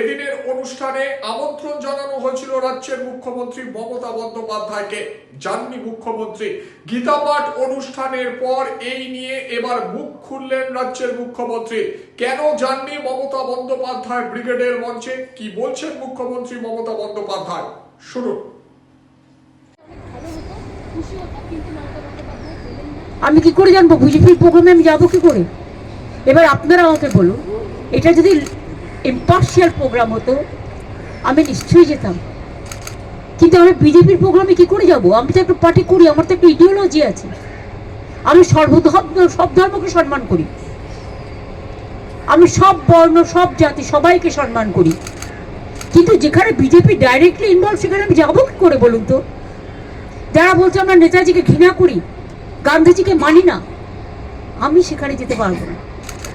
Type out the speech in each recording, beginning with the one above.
এদিনের অনুষ্ঠানে আমন্ত্রণ জানানো হয়েছিল রাজ্যের মুখ্যমন্ত্রী মমতা বন্দ্যোপাধ্যায়কে। জাননি মুখ্যমন্ত্রী। গীতাপাঠ অনুষ্ঠানের পর এই নিয়ে এবার মুখ খুললেন রাজ্যের মুখ্যমন্ত্রী। কেন জাননি মমতা বন্দ্যোপাধ্যায় ব্রিগেডের মঞ্চে? কি বলছেন মুখ্যমন্ত্রী মমতা বন্দ্যোপাধ্যায়? শুনুন। আমি কি করে জানব? বিজেপির প্রোগ্রামে আমি যাব কি করে? এবার আপনারা আমাকে বলুন। এটা যদি ইম্পার্শিয়াল প্রোগ্রাম হতো, আমি নিশ্চয়ই যেতাম। কিন্তু আমি বিজেপির প্রোগ্রামে কি করে যাব? আমি তো একটা পার্টি করি, আমার তো একটা ইডিওলজি আছে। আমি সর্বধর্ম, সব ধর্মকে সম্মান করি। আমি সব বর্ণ, সব জাতি, সবাইকে সম্মান করি। কিন্তু যেখানে বিজেপি ডাইরেক্টলি ইনভলভ সেখানে আমি যাব কি করে বলুন তো? যারা বলছে আমরা নেতাজিকে ঘৃণা করি, গান্ধীজিকে মানি না, আমি সেখানে যেতে পারব না।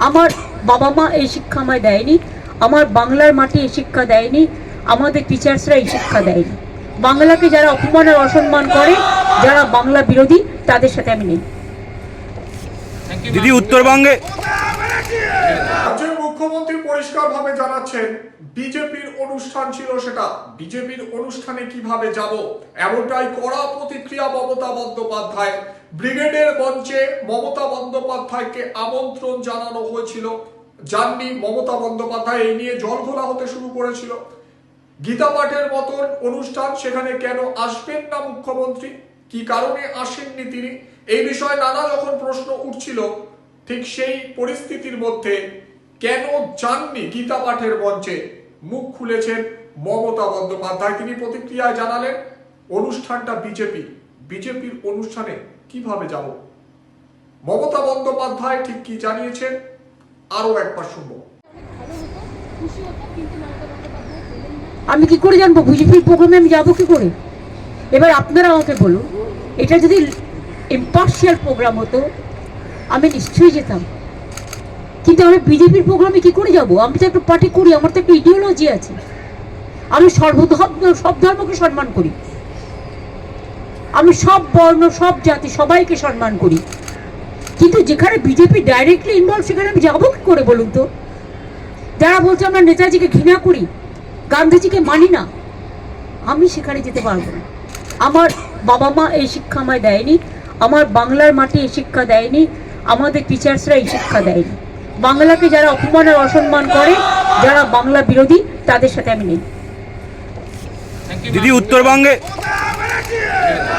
আমার বাবা মা এই শিক্ষা আমায় দেয়নি আমার বাংলার মাটি এই শিক্ষা দেয়নি আমাদের টিচার্সরা এই শিক্ষা দেয়নি। বাংলাকে যারা অপমান আর অসম্মান করে যারা বাংলা বিরোধী তাদের সাথে আমি নেই। দিদি উত্তরবঙ্গে রাজ্যের মুখ্যমন্ত্রী পরিষ্কারভাবে জানাচ্ছেন বিজেপির অনুষ্ঠান ছিল সেটা। বিজেপির অনুষ্ঠানে কীভাবে যাব? এমনটাই কড়া প্রতিক্রিয়া মমতা বন্দ্যোপাধ্যায় ব্রিগেডের মঞ্চে মমতা বন্দ্যোপাধ্যায়কে আমন্ত্রণ জানানো হয়েছিল। জাননি মমতা বন্দ্যোপাধ্যায়, এই নিয়ে জল ঘোলা হতে শুরু করেছিল। গীতা পাঠের মতন অনুষ্ঠান সেখানে কেন আসবেন না মুখ্যমন্ত্রী? কি কারণে আসেননি তিনি? এই বিষয়ে নানা যখন প্রশ্ন উঠছিল। ঠিক সেই পরিস্থিতির মধ্যে কেন যাননি গীতা পাঠের মঞ্চে? মুখ খুলেছেন মমতা বন্দ্যোপাধ্যায়। তিনি প্রতিক্রিয়ায় জানালেন, অনুষ্ঠানটা বিজেপি। বিজেপির অনুষ্ঠানে কীভাবে যাব? মমতা বন্দ্যোপাধ্যায় ঠিক কি জানিয়েছেন? একবার শুনব। আমি কি করে জানব? বিজেপির প্রোগ্রামে আমি যাব কি করে? এবার আপনারা আমাকে বলুন, এটা যদি ইম্পার্শিয়াল প্রোগ্রাম হতো, আমি নিশ্চয়ই যেতাম। কিন্তু আমি বিজেপির প্রোগ্রামে কি করে যাব? আমি তো একটা পার্টি করি, আমার তো একটা ইডিওলজি আছে। আমি সর্বধর্ম, সব ধর্মকে সম্মান করি। আমি সব বর্ণ, সব জাতি সবাইকে সম্মান করি। কিন্তু যেখানে বিজেপি ডাইরেক্টলি ইনভলভ সেখানে আমি যাব কি করে বলুন তো? যারা বলছে আমরা নেতাজিকে ঘৃণা করি, গান্ধীজিকে মানি না, আমি সেখানে যেতে পারব না। আমার বাবা মা এই শিক্ষা আমায় দেয়নি, আমার বাংলার মাটি এই শিক্ষা দেয়নি, আমাদের টিচার্সরা এই শিক্ষা দেয়নি। বাংলাকে যারা অপমান আর অসম্মান করে, যারা বাংলা বিরোধী, তাদের সাথে আমি নেই। দিদি, উত্তরবঙ্গে